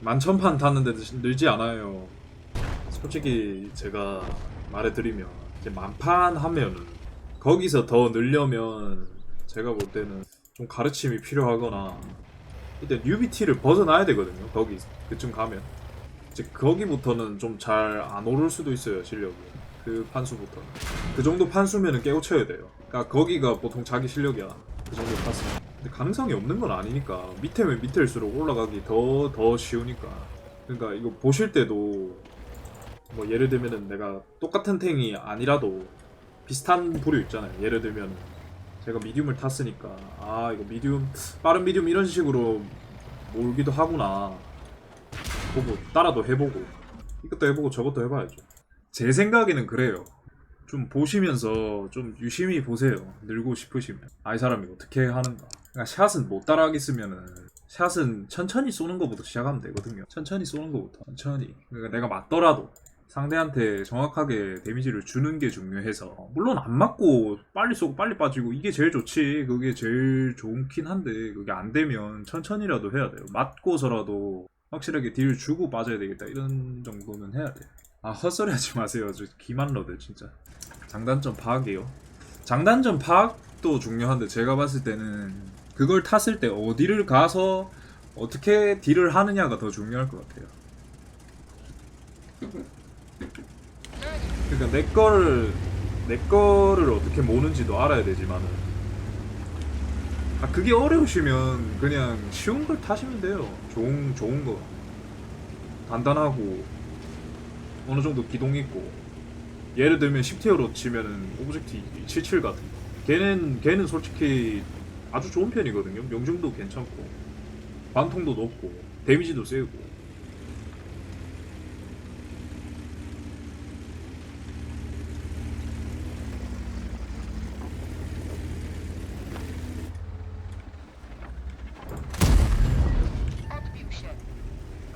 만천판 탔는데 늘지 않아요. 솔직히 제가 말해드리면 이제 만판 하면은 거기서 더 늘려면 제가 볼 때는 좀 가르침이 필요하거나 일단 UBT를 벗어나야 되거든요. 거기 그쯤 가면 이제 거기부터는 좀 잘 안 오를 수도 있어요 실력이 그 판수부터는 그 정도 판수면은 깨우쳐야 돼요. 그러니까 거기가 보통 자기 실력이야 그 정도 판수. 근데 가능성이 없는 건 아니니까 밑에면 밑에일수록 올라가기 더 더 쉬우니까 그러니까 이거 보실 때도 뭐 예를 들면은 내가 똑같은 탱이 아니라도 비슷한 부류 있잖아요. 예를 들면 제가 미디움을 탔으니까 아 이거 미디움 빠른 미디움 이런 식으로 몰기도 하구나 보고 따라도 해보고 이것도 해보고 저것도 해봐야죠. 제 생각에는 그래요. 좀 보시면서 좀 유심히 보세요. 늘고 싶으시면 아이 사람이 어떻게 하는가. 그러니까 샷은 못 따라하겠으면은 샷은 천천히 쏘는 것부터 시작하면 되거든요. 천천히 쏘는 것부터. 천천히. 그러니까 내가 맞더라도 상대한테 정확하게 데미지를 주는 게 중요해서. 물론 안 맞고 빨리 쏘고 빨리 빠지고 이게 제일 좋지. 그게 제일 좋긴 한데 그게 안 되면 천천히라도 해야 돼요. 맞고서라도 확실하게 딜 주고 빠져야 되겠다. 이런 정도는 해야 돼요. 아 헛소리 하지 마세요. 저 기만러들 진짜. 장단점 파악이요. 장단점 파악도 중요한데 제가 봤을 때는 그걸 탔을 때 어디를 가서 어떻게 딜을 하느냐가 더 중요할 것 같아요 그러니까 내 거를 내 거를 어떻게 모는지도 알아야 되지만은 아 그게 어려우시면 그냥 쉬운 걸 타시면 돼요. 좋은 좋은 거 단단하고 어느 정도 기동 있고 예를 들면 10티어로 치면은 오브젝트 77 같은 거. 걔는 걔는 솔직히 아주 좋은 편이거든요. 명중도 괜찮고 반통도 높고 데미지도 세고 Odbił się.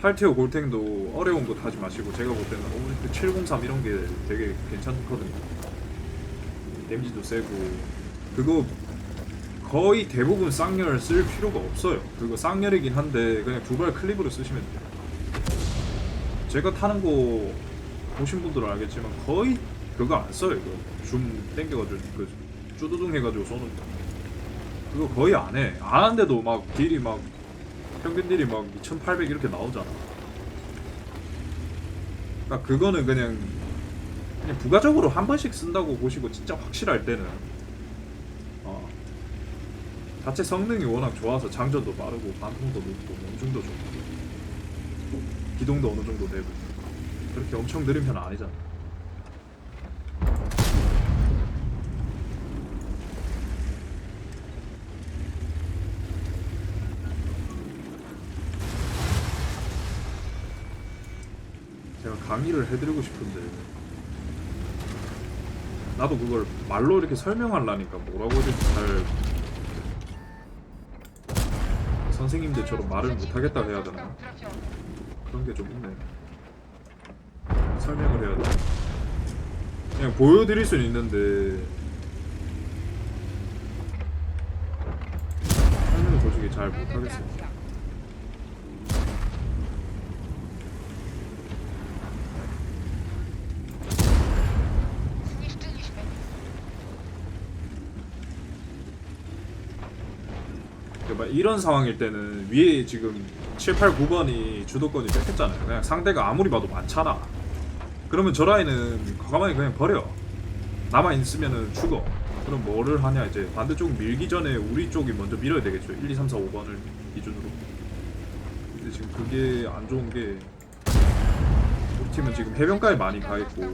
8티어 골탱도 어려운 거 타지 마시고 제가 볼 때는 오브젝트 703 이런 게 되게 괜찮거든요. 데미지도 세고 그거 거의 대부분 쌍열 쓸 필요가 없어요. 그거 쌍열이긴 한데 그냥 두발 클립으로 쓰시면 돼요. 제가 타는 거 보신 분들은 알겠지만 거의 그거 안 써요. 이거 줌 땡겨가지고 그 쭈두둥 해가지고 쏘는 거. 그거 거의 안 해. 안 하는데도 막 딜이 막 평균 딜이 막 2800 이렇게 나오잖아. 그러니까 그거는 그냥 그냥 부가적으로 한 번씩 쓴다고 보시고 진짜 확실할 때는 어 자체 성능이 워낙 좋아서 장전도 빠르고 반통도 높고 명중도 좋고 기동도 어느 정도 되고 그렇게 엄청 느린 편은 아니잖아. 제가 강의를 해드리고 싶은데 나도 그걸 말로 이렇게 설명하려니까 뭐라고 해야 될지 잘 선생님들처럼 말을 못하겠다 해야 되나. 그런 게 좀 있네 설명을 해야 돼 그냥 보여드릴 수는 있는데. 설명을 솔직히 잘 못하겠어요 Zniszczyliśmy. 그러니까 막 이런 상황일 때는 위에 지금 7, 8, 9번이 주도권이 뺏겼잖아요. 그냥 상대가 아무리 봐도 많잖아. 그러면 저 라인은 과감하게 그냥 버려. 나만 있으면은 죽어. 그럼 뭐를 하냐 이제 반대쪽 밀기 전에 우리 쪽이 먼저 밀어야 되겠죠. 1, 2, 3, 4, 5번을 기준으로. 근데 지금 그게 안 좋은 게 우리 팀은 지금 해변가에 많이 가 있고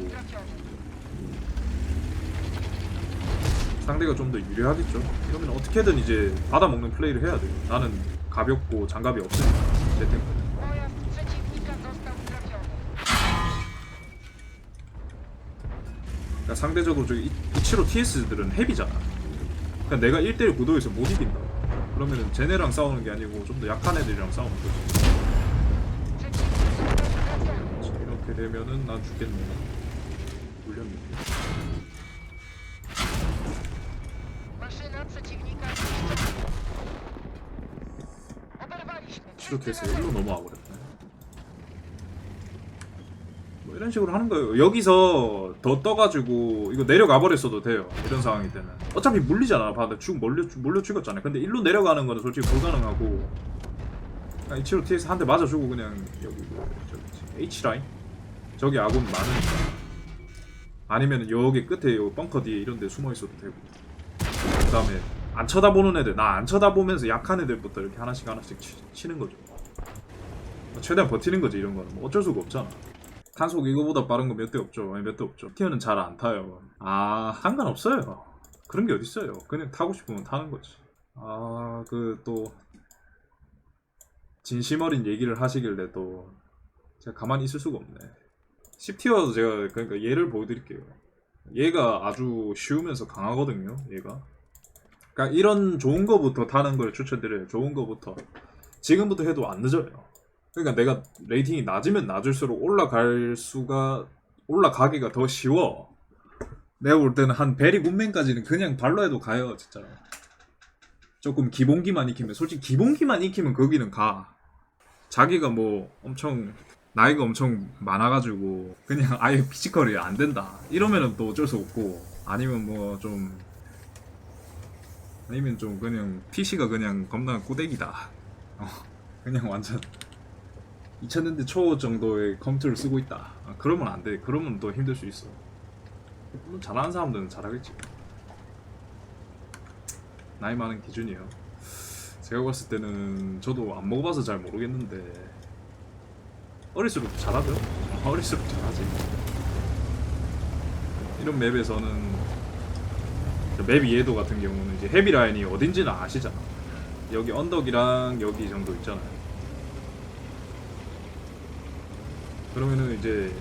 상대가 좀 더 유리하겠죠. 그러면 어떻게든 이제 받아먹는 플레이를 해야 돼요. 나는 가볍고 장갑이 없으니까 제 때문에. 그러니까 상대적으로 저기 이- 이치로 TS들은 헤비잖아. 그러니까 내가 1대1 구도에서 못 이긴다. 그러면은 쟤네랑 싸우는 게 아니고 좀 더 약한 애들이랑 싸우는 거지. 이렇게 되면은 난 죽겠네. Przeciwnika. Oberwaliśmy. 치로 TS 1로 넘어와 버렸네. 뭐 이런 식으로 하는 거예요. 여기서 더 떠가지고 이거 내려가 버렸어도 돼요. 이런 상황이 되면 어차피 물리잖아. 바다 쭉 몰려 몰려 죽었잖아요. 근데 일로 내려가는 거는 솔직히 불가능하고 그냥 이치로 TS 한 대 맞아주고 그냥 여기 그 저기 H 라인 저기 아군 많으니까 아니면 여기 끝에 요 벙커 뒤에 이런 데 숨어 있어도 되고 그 다음에 안 쳐다보는 애들. 나 안 쳐다보면서 약한 애들부터 이렇게 하나씩 하나씩 치, 는 거죠. 최대한 버티는 거지 이런 거는. 뭐 어쩔 수가 없잖아. 탄속 이거보다 빠른 거 몇 대 없죠. 몇 대 없죠. 티어는 잘 안 타요. 아 상관없어요. 그런 게 어딨어요. 그냥 타고 싶으면 타는 거지. 아 그 또 진심 어린 얘기를 하시길래 또 제가 가만히 있을 수가 없네. 10티어도 제가 그러니까 얘를 보여드릴게요. 얘가 아주 쉬우면서 강하거든요 얘가 그러니까 이런 좋은 거부터 타는 걸 추천드려요. 좋은 거부터. 지금부터 해도 안 늦어요. 그러니까 내가 레이팅이 낮으면 낮을수록 올라갈 수가 올라가기가 더 쉬워. 내가 볼 때는 한 베리 군맨까지는 그냥 발로 해도 가요 진짜 조금 기본기만 익히면 솔직히 기본기만 익히면 거기는 가. 자기가 뭐 엄청 나이가 엄청 많아가지고 그냥 아예 피지컬이 안 된다. 이러면은 또 어쩔 수 없고 아니면 뭐 좀 아니면 좀 그냥 PC가 그냥 겁나 꼬대기다. 어, 그냥 완전 2000년대 초 정도의 컴퓨터를 쓰고 있다. 아, 그러면 안돼. 그러면 또 힘들 수 있어. 물론 잘하는 사람들은 잘하겠지. 나이 많은 기준이에요. 제가 봤을 때는 저도 안 먹어봐서 잘 모르겠는데 어릴수록 잘하죠. 어릴수록 잘하지. 이런 맵에서는 맵 이해도 같은 경우는 이제 헤비 라인이 어딘지는 아시잖아. 여기 언덕이랑 여기 정도 있잖아요. 그러면은 이제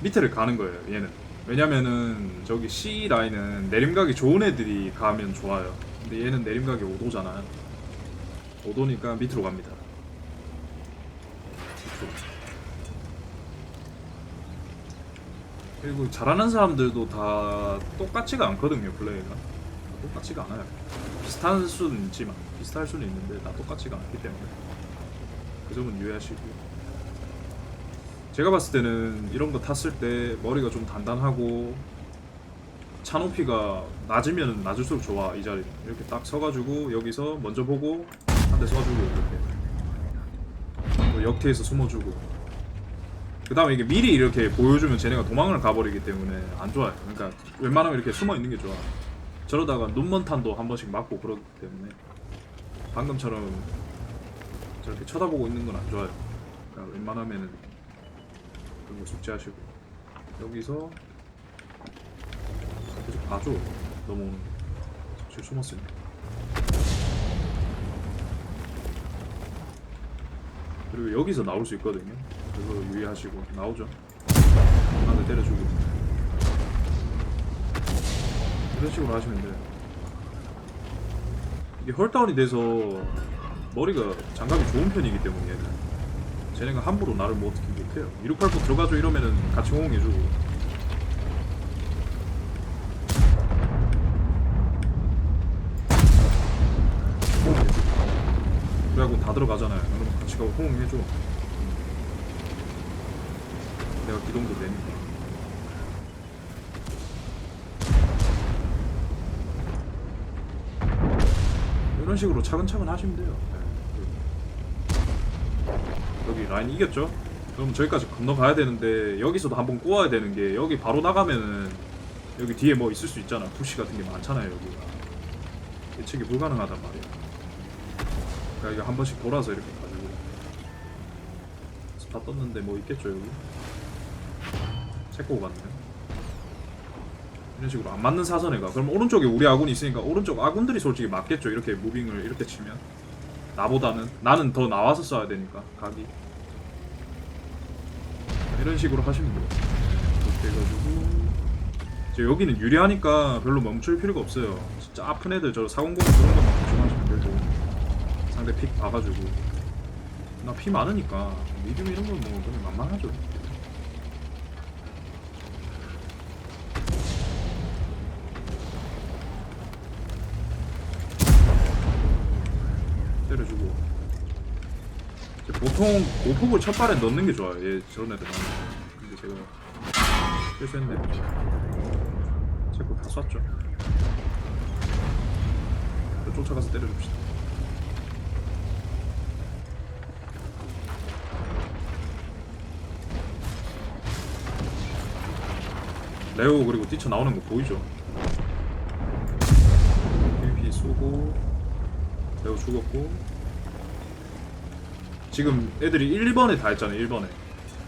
밑에를 가는 거예요 얘는. 왜냐면은 저기 C 라인은 내림각이 좋은 애들이 가면 좋아요. 근데 얘는 내림각이 5도잖아요. 5도니까 밑으로 갑니다. 밑으로. 그리고 잘하는 사람들도 다 똑같지가 않거든요 플레이가. 똑같지가 않아요. 비슷한 수는 있지만 비슷할 수는 있는데 다 똑같지가 않기 때문에. 그 점은 유의하시고요. 제가 봤을 때는 이런 거 탔을 때 머리가 좀 단단하고 차 높이가 낮으면 낮을수록 좋아 이 자리 이렇게 딱 서가지고 여기서 먼저 보고 한 대 쏴주고 이렇게. 또 역티에서 숨어주고 그 다음에 이게 미리 이렇게 보여주면 쟤네가 도망을 가버리기 때문에 안 좋아요. 그러니까 웬만하면 이렇게 숨어 있는 게 좋아. 저러다가 눈먼탄도 한 번씩 맞고 그러기 때문에 방금처럼 저렇게 쳐다보고 있는 건 안 좋아요. 그러니까 웬만하면은 그런 거 숙지하시고. 여기서 계속 봐줘. 넘어오는 거. 사실 숨었으니까 그리고 여기서 나올 수 있거든요 그거 유의하시고 나오죠. 한대 때려주고. 이런 식으로 하시면 돼요. 이게 헐다운이 돼서 머리가 장갑이 좋은 편이기 때문에 얘는. 쟤네가 함부로 나를 뭐 어떻게 못해요. 1689 들어가줘 이러면은 같이 호응해주고. 그래갖고 다 들어가잖아요. 그럼 같이 가고 호응해줘 내가 기동도 되니까 이런 식으로 차근차근 하시면 돼요. 네. 여기 라인 이겼죠? 그럼 저기까지 건너가야 되는데 여기서도 한번 꼬아야 되는 게 여기 바로 나가면은 여기 뒤에 뭐 있을 수 있잖아. 푸시 같은 게 많잖아요 여기가. 예측이 불가능하단 말이야. 그러니까 이거 한 번씩 돌아서 이렇게 가지고 스파 떴는데 뭐 있겠죠 여기 체코 갔네요 이런 식으로 안 맞는 사선에 가. 그럼 오른쪽에 우리 아군이 있으니까 오른쪽 아군들이 솔직히 맞겠죠. 이렇게 무빙을 이렇게 치면. 나보다는 나는 더 나와서 써야 되니까 각이. 이런 식으로 하시면 돼요. 이렇게 해가지고. 이제 여기는 유리하니까 별로 멈출 필요가 없어요. 진짜 아픈 애들 저400 그런 것만 조심하시면 되고. 상대 픽 봐가지고. 나 피 많으니까 미디움 이런 건뭐 그냥 만만하죠 때려주고 보통 오폭을 첫 발에 넣는 게 좋아요. 얘 저런 애들은. 근데 제가 실수했네. 제거 다 쐈죠. 또 쫓아가서 때려줍시다. 레오 그리고 뛰쳐 나오는 거 보이죠? PVP 쏘고 레오 죽었고 지금 애들이 1번에 다 했잖아요 1번에.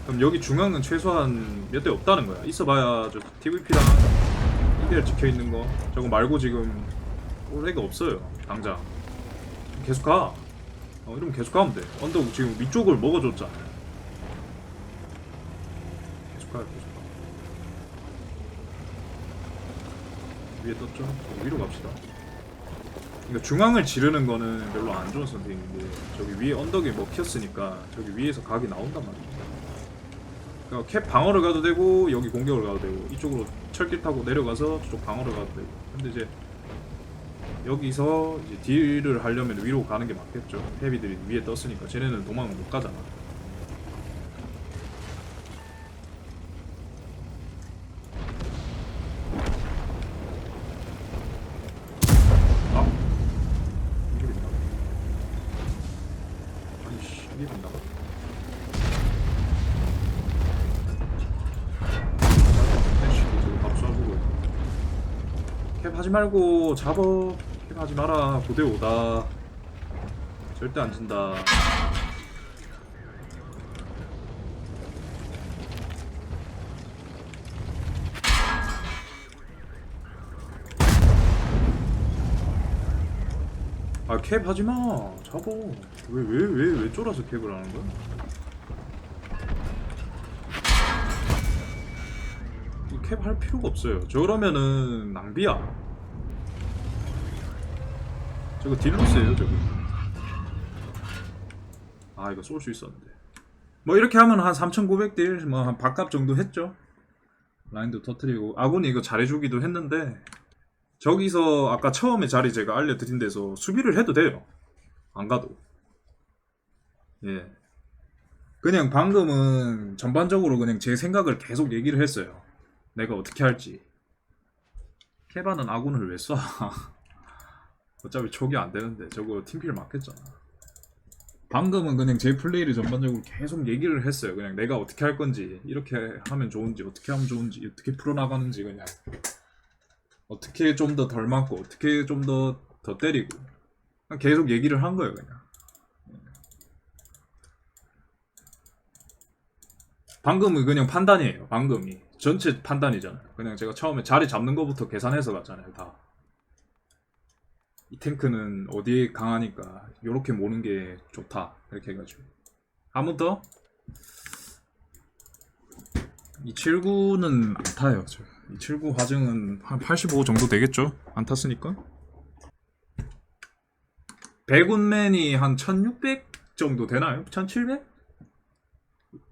그럼 여기 중앙은 최소한 몇 대 없다는 거야. 있어봐야 저 TVP랑 EDR 찍혀있는 거. 저거 말고 지금 올 애가 없어요 당장. 계속 가. 어, 이러면 계속 가면 돼. 언덕 지금 위쪽을 먹어줬잖아. 계속 가요 계속 가. 위에 떴죠? 어, 위로 갑시다 그러니까 중앙을 지르는 거는 별로 안 좋은 선택인데 저기 위에 언덕에 먹혔으니까 저기 위에서 각이 나온단 말이야. 그러니까 캡 방어를 가도 되고 여기 공격을 가도 되고 이쪽으로 철길 타고 내려가서 저쪽 방어를 가도 되고. 근데 이제 여기서 이제 딜을 하려면 위로 가는 게 맞겠죠. 헤비들이 위에 떴으니까 쟤네는 도망을 못 가잖아. 아 이게 된다. 아이씨 이게 된다. 아이씨 저거 밥 쏴주고 캡 하지 말고 잡어. 캡 하지 마라. 9대5다. 절대 안 진다. 아캡 하지 마. 잡어 왜 왜 왜 왜 쫄아서 캡을 하는 거야? 캡 할 필요가 없어요 저러면은 낭비야 저거 딜로스예요 저거 아 이거 쏠 수 있었는데 뭐 이렇게 하면 한 3900딜 뭐한 반값 정도 했죠 라인도 터트리고 아군이 이거 잘해주기도 했는데 저기서 아까 처음에 자리 제가 알려드린 데서 수비를 해도 돼요. 안 가도. 예. 그냥 방금은 전반적으로 그냥 제 생각을 계속 얘기를 했어요. 내가 어떻게 할지. 케바는 아군을 왜 쏴? 어차피 촉이 안 되는데 저거 팀필 맞겠잖아. 방금은 그냥 제 플레이를 전반적으로 계속 얘기를 했어요. 그냥 내가 어떻게 할 건지, 이렇게 하면 좋은지, 어떻게 하면 좋은지, 어떻게 풀어나가는지 그냥. 어떻게 좀 더 덜 맞고 어떻게 좀 더더 때리고 계속 얘기를 한 거예요 그냥 방금은 그냥 판단이에요 방금이 전체 판단이잖아요 그냥 제가 처음에 자리 잡는 거부터 계산해서 갔잖아요 다 이 탱크는 어디에 강하니까 요렇게 모는 게 좋다 이렇게 해가지고 한번 더? 279는 안 타요 저. 279 화증은 한 85 정도 되겠죠? 안 탔으니까 백운맨이 한 1600 정도 되나요? 1700?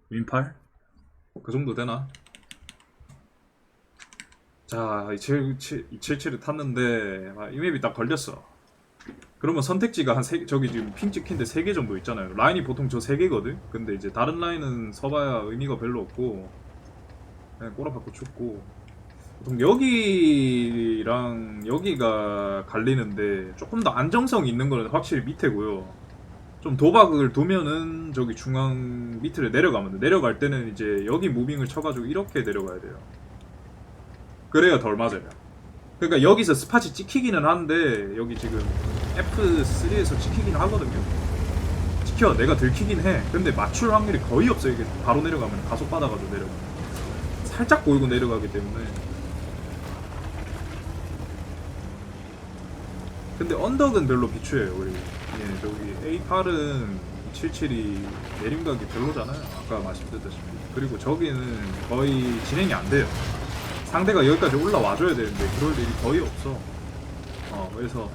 윈팔? 그 정도 되나? 자, 277을 탔는데 아, 이 맵이 딱 걸렸어. 그러면 선택지가 한 세, 저기 지금 핑 찍힌데 3개 정도 있잖아요. 라인이 보통 저 3개거든? 근데 이제 다른 라인은 서봐야 의미가 별로 없고 그냥 꼬라박고 죽고 보통 여기랑 여기가 갈리는데 조금 더 안정성 있는 거는 확실히 밑에고요. 좀 도박을 두면은 저기 중앙 밑으로 내려가면 돼. 내려갈 때는 이제 여기 무빙을 쳐가지고 이렇게 내려가야 돼요. 그래야 덜 맞아요. 그러니까 여기서 스팟이 찍히기는 한데 여기 지금 F3에서 찍히긴 하거든요. 찍혀 내가 들키긴 해. 근데 맞출 확률이 거의 없어요. 이게 바로 내려가면 가속 받아가지고 내려가. 살짝 보이고 내려가기 때문에. 근데 언덕은 별로 비추해요 우리 예 저기 A8은 77이 내림각이 별로잖아요. 아까 말씀드렸다시피. 그리고 저기는 거의 진행이 안 돼요. 상대가 여기까지 올라와줘야 되는데 그럴 일이 거의 없어. 어 그래서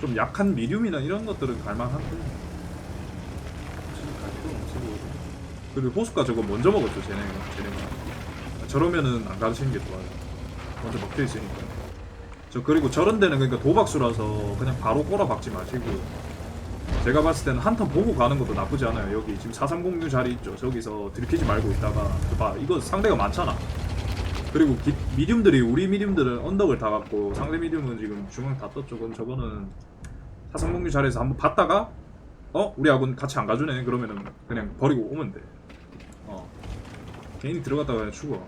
좀 약한 미디움이나 이런 것들은 갈만한데. 갈 필요는 없어 보이고. 그리고 호수가 저거 먼저 먹었죠 쟤네가 쟤네가 저러면은 안 가르치는 게 좋아요. 먼저 먹혀 있으니까. 저 그리고 저런 데는 그러니까 도박수라서 그냥 바로 꼬라 박지 마시고 제가 봤을 때는 한턴 보고 가는 것도 나쁘지 않아요. 여기 지금 4306 자리 있죠. 저기서 들키지 말고 있다가 봐 이거 상대가 많잖아. 그리고 기, 미디움들이 우리 미디움들은 언덕을 다 갖고 상대 미디움은 지금 중앙 다 떴죠. 그럼 저거는 4306 자리에서 한번 봤다가 어 우리 아군 같이 안 가주네. 그러면은 그냥 버리고 오면 돼. 어 개인이 들어갔다가 그냥 죽어.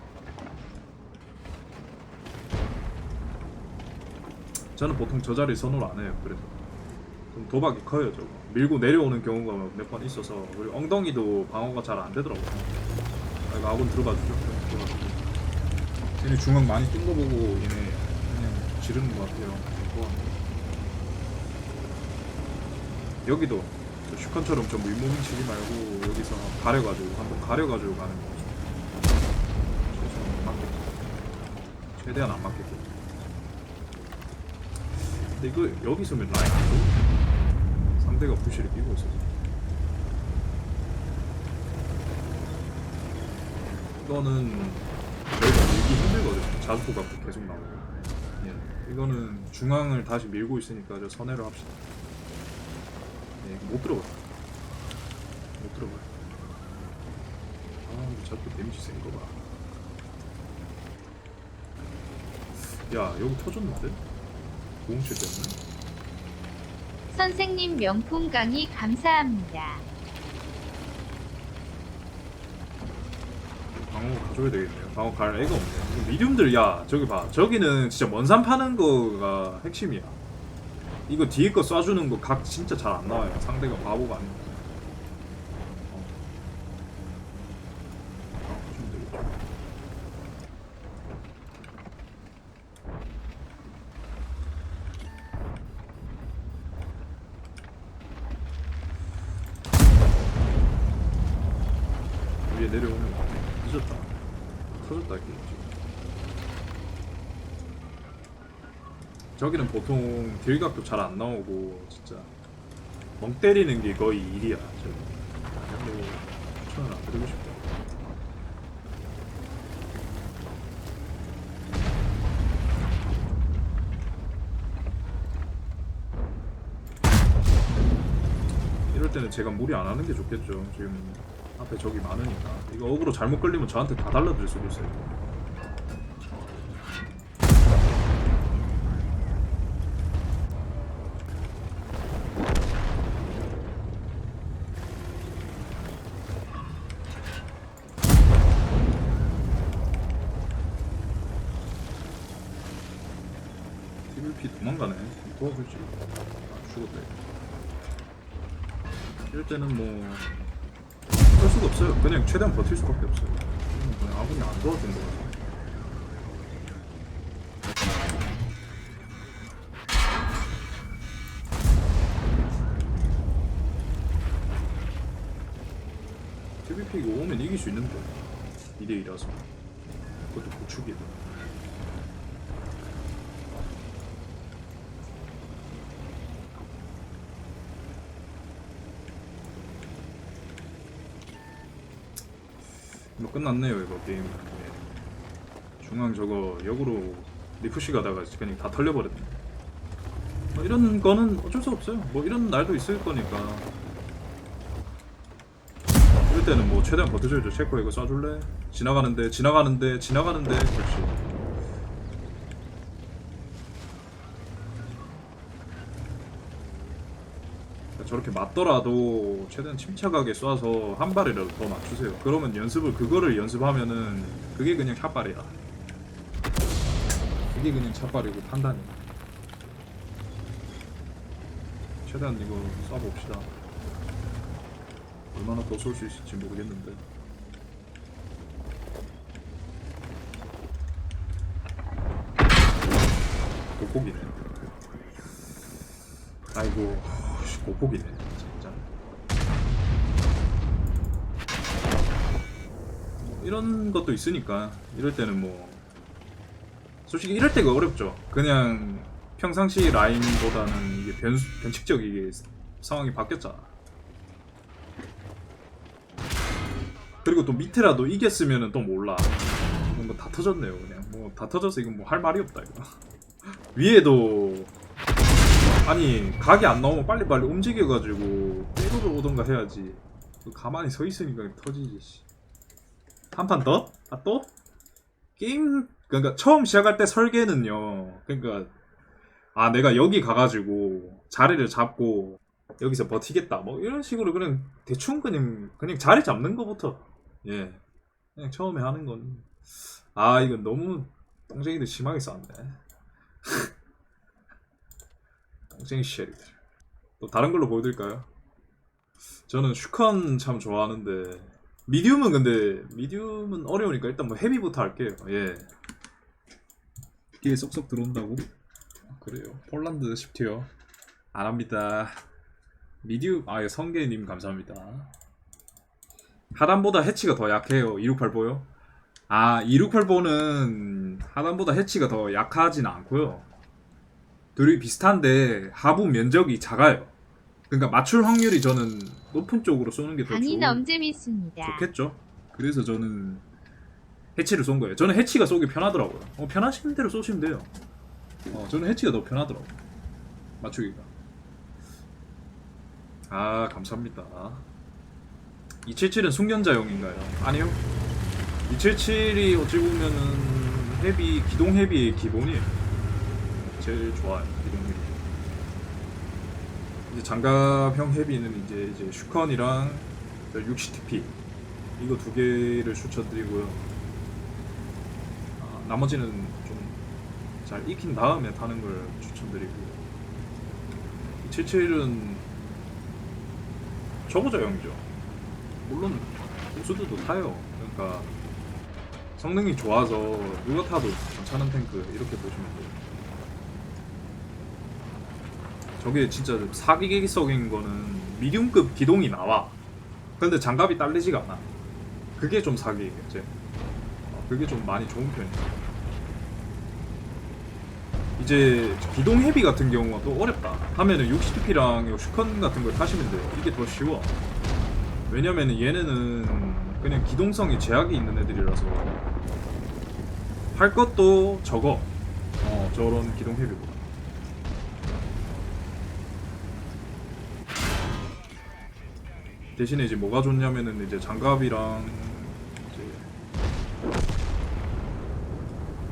저는 보통 저 자리 선호를 안 해요. 그래서 좀 도박이 커요 저거 밀고 내려오는 경우가 몇 번 있어서 그리고 엉덩이도 방어가 잘 안 되더라고요. 아, 이거 아군 들어가 주죠. 들어가지고 얘네 중앙 많이 뜬거 보고 얘네 그냥 지르는 것 같아요. 여기도 저 슈컨처럼 좀 윗몸 치지 말고 여기서 가려가지고 한번 가려가지고 가는 거. 최대한 안 맞게끔 근데 이거 여기 서면 라인 안 좋은데 상대가 부시를 끼고 있어서 이거는 저희가 밀기 힘들거든요. 자주포가 계속 나오고. 예. 이거는 중앙을 다시 밀고 있으니까 저 선회를 합시다. 예, 이거 못 들어가요. 못 들어가요. 아 근데 자꾸 데미지 센 거 봐. 야 여기 터졌는데? 공칠 때문에? 선생님 명품 강의 감사합니다. 방어 가져야 되겠네요. 방어 갈 애가 없네. 미디움들 야 저기 봐. 저기는 진짜 먼산 파는 거가 핵심이야. 이거 뒤에 거 쏴주는 거 각 진짜 잘 안 나와요. 상대가 바보가 아니야. 어. 어, 좀 되겠죠. 위에 내려오는 거 늦었다 터졌다 이게 지금 저기는 보통 딜각도 잘 안 나오고 진짜 멍 때리는 게 거의 일이야. 별로 추천을 안 드리고 싶다 이럴 때는 제가 무리 안 하는 게 좋겠죠. 지금 앞에 적이 많으니까. 이거 어그로 잘못 걸리면 저한테 다 달라들 수도 있어요 TVP 도망가네 도와줄지 아 죽었다 이거. 이럴 때는 뭐 어쩔 수가 없어요. 그냥 최대한 버틸 수밖에 없어요. 그냥 아군이 안 도와준 거라서. TVP 이거 오면 이길 수 있는데 2대2라서 그것도 고축이다 끝났네요 이거 게임. 예. 중앙 저거 역으로 리프시 가다가 그냥 다 털려버렸네. 뭐 이런 거는 어쩔 수 없어요. 뭐 이런 날도 있을 거니까. 이럴 때는 뭐 최대한 버텨줘야죠. 체코 이거 쏴줄래? 지나가는데 지나가는데 지나가는데. 그렇지 저렇게 맞더라도 최대한 침착하게 쏴서 한 발이라도 더 맞추세요. 그러면 연습을 그거를 연습하면은 그게 그냥 샷발이야. 그게 그냥 샷발이고 판단이야. 최대한 이거 쏴봅시다. 얼마나 더 쏠 수 있을지 모르겠는데. 고폭이네. 아이고, 씨, 고폭이네. 진짜. 뭐 이런 것도 있으니까 이럴 때는 뭐 솔직히 이럴 때가 어렵죠. 그냥 평상시 라인보다는 이게 변수, 변칙적 이게 상황이 바뀌었잖아. 그리고 또 밑에라도 이겼으면은 또 몰라. 뭔가 다 터졌네요, 그냥. 뭐 다 터져서 이건 뭐 할 말이 없다 이거. 위에도 아니 각이 안 나오면 빨리빨리 움직여가지고 쪽으로 오던가 해야지. 가만히 서 있으니까 터지지. 씨. 한 판 더? 아 또? 게임 그러니까 처음 시작할 때 설계는요. 그러니까 아 내가 여기 가가지고 자리를 잡고 여기서 버티겠다. 뭐 이런 식으로 그냥 대충 그냥 그냥 자리 잡는 거부터 예 그냥 처음에 하는 건 아 이건 너무 똥쟁이들 심하게 싸웠네. 똥쟁이 쉐리들. 또 다른 걸로 보여드릴까요? 저는 슈컨 참 좋아하는데 미디움은 근데 미디움은 어려우니까 일단 뭐 헤비부터 할게요. 예. 귀에 쏙쏙 들어온다고? 아, 그래요. 폴란드 10티어 안 합니다. 미디움 아 예, 성계님 감사합니다. 하단보다 해치가 더 약해요. 268보요? 아 268보는 하단보다 해치가 더 약하진 않고요. 둘이 비슷한데 하부 면적이 작아요. 그러니까 맞출 확률이 저는 높은 쪽으로 쏘는 게더 강이 좋은 너무 재밌습니다. 좋겠죠. 그래서 저는 해치를 쏜 거예요. 저는 해치가 쏘기 편하더라고요. 어, 편하시는 대로 쏘시면 돼요. 어, 저는 해치가 더 편하더라고요. 맞추기가. 아, 감사합니다. 277은 숙련자용인가요? 아니요. 277이 어찌 보면은 헤비, 기동 헤비의 기본이에요. 제일 좋아요, 헤비. 이제 장갑형 헤비는 이제 이제 슈컨이랑 60TP 이거 두 개를 추천드리고요. 아, 나머지는 좀 잘 익힌 다음에 타는 걸 추천드리고요. 77은 초보자용이죠. 물론 보수들도 타요. 그러니까 성능이 좋아서 누가 타도 괜찮은 탱크 이렇게 보시면 돼요. 저게 진짜 사기계기적인 거는 미디움급 기동이 나와. 근데 장갑이 딸리지가 않아. 그게 좀 제. 어, 그게 좀 많이 좋은 편이에요. 이제 기동 헤비 같은 경우가 또 어렵다. 하면은 60TP랑 슈컨 같은 걸 타시면 돼요. 이게 더 쉬워. 왜냐면은 얘네는 그냥 기동성이 제약이 있는 애들이라서 할 것도 적어. 어, 저런 기동 헤비보다. 대신에 이제 뭐가 좋냐면은 이제 장갑이랑 이제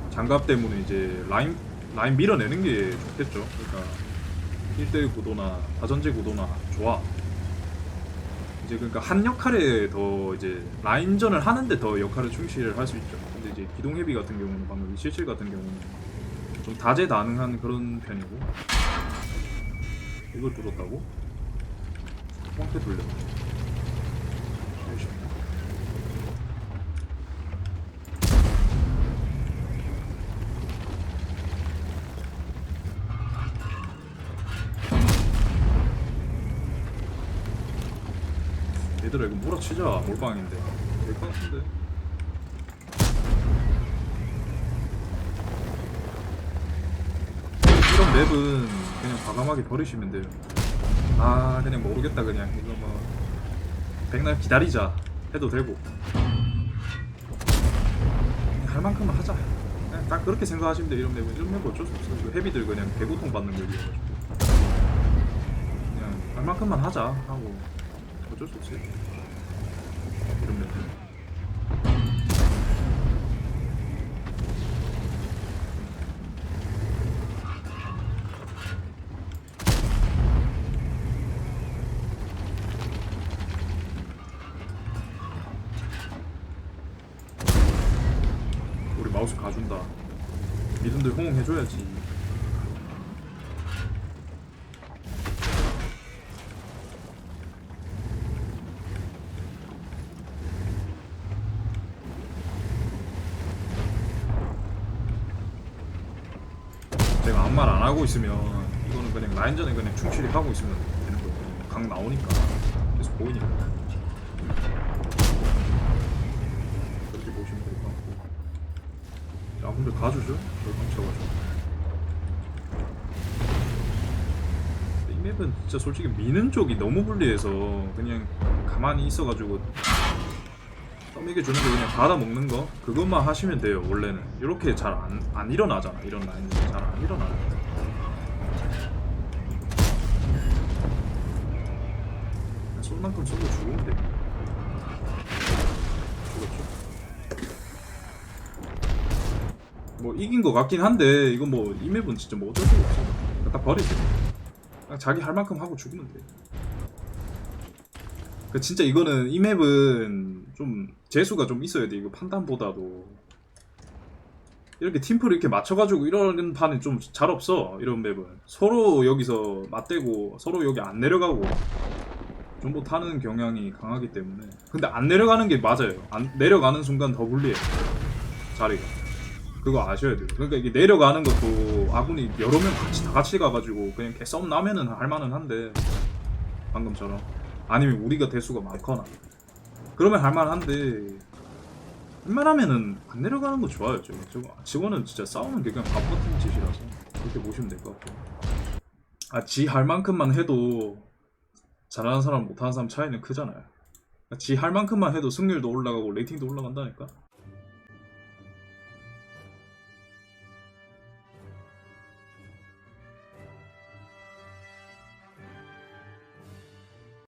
장갑 때문에 이제 라인 라인 밀어내는 게 좋겠죠. 그러니까 1대1 구도나 다전제 구도나 좋아. 이제 그러니까 한 역할에 더 이제 라인전을 하는데 더 역할을 충실을 할 수 있죠. 근데 이제 기동 헤비 같은 경우는 방금 277 같은 경우는 좀 다재다능한 그런 편이고 이걸 뚫었다고? 뻥태 돌려. 얘들아 이거 몰아치자. 몰빵인데. 될것 같은데. 이런 맵은 그냥 과감하게 버리시면 돼요. 아 그냥 모르겠다 그냥. 이거 뭐 백날 기다리자 해도 되고. 할 만큼은 하자. 그냥 딱 그렇게 생각하시면 돼요. 이런 맵은 이런 맵은 어쩔 수 없어요 그 헤비들 그냥 개고통 받는 맵이어가지고. 그냥 할 만큼만 하자 하고. 어쩔 수 없어요 해줘야지. 제가 아무 말 안 하고 있으면 이거는 그냥 라인전에 그냥 충실히 하고 있으면 되는 거예요 각 나오니까 계속 보이니까 그렇게 보시면 될 것 같고 자 근데 가주죠? 열방 쳐가지고. 이 맵은 진짜 솔직히 미는 쪽이 너무 불리해서 그냥 가만히 있어가지고 떠미게 주는 거 그냥 받아 먹는 거? 그것만 하시면 돼요 원래는. 이렇게 잘 안 안 일어나잖아. 이런 라인은 잘 안 일어나요. 쏠 만큼 쏘고 죽으면 돼. 죽었죠. 뭐 이긴 것 같긴 한데 이거 뭐 이 맵은 진짜 뭐 어쩔 수가 없어. 갖다 버리지. 그냥 자기 할 만큼 하고 죽으면 돼. 그 진짜 이거는 이 맵은 좀 재수가 좀 있어야 돼. 이거 판단보다도 이렇게 팀플 이렇게 맞춰가지고 이러는 판은 좀 잘 없어. 이런 맵은 서로 여기서 맞대고 서로 여기 안 내려가고 좀 못하는 경향이 강하기 때문에 근데 안 내려가는 게 맞아요. 안 내려가는 순간 더 불리해 자리가. 그거 아셔야 돼요. 그러니까 이게 내려가는 것도 아군이 여러 명 같이 다 같이 가가지고 그냥 개싸움 나면은 할만은 한데 방금처럼 아니면 우리가 대수가 많거나 그러면 할만한데 웬만하면은 안 내려가는 거 좋아요. 저거 저거 직원은 진짜 싸우는 게 그냥 바보 같은 짓이라서 그렇게 보시면 될 것 같고 아지 할 만큼만 해도 잘하는 사람 못하는 사람 차이는 크잖아요. 지 할 만큼만 해도 승률도 올라가고 레이팅도 올라간다니까.